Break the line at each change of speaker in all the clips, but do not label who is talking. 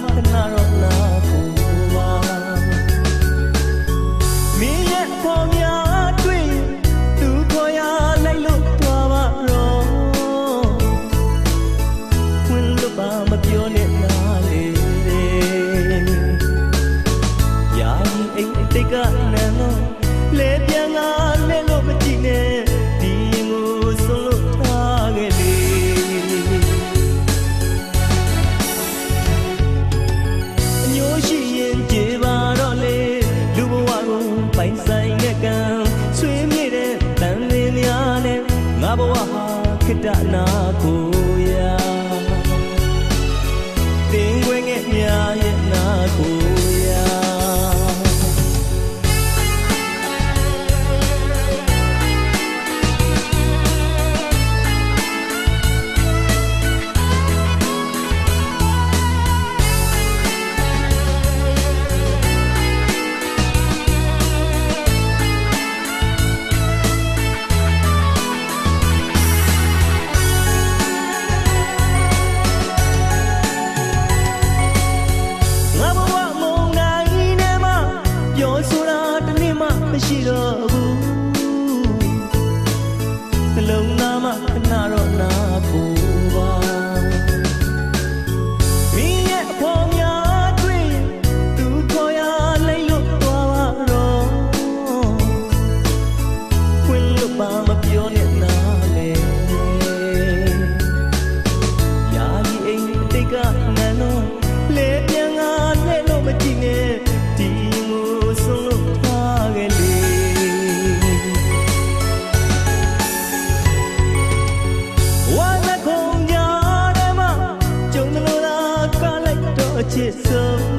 not enough. ငါဘဝဟာခိတနာကိုရာတင်ွယ်ငယ်မြာရဲ့ not. 节奏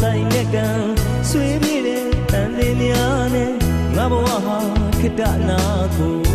ဆိုင်လက်ကံဆွေးပြေတဲ့တန်လင်းများနဲ့ငါဘဝဟာခိတနာကို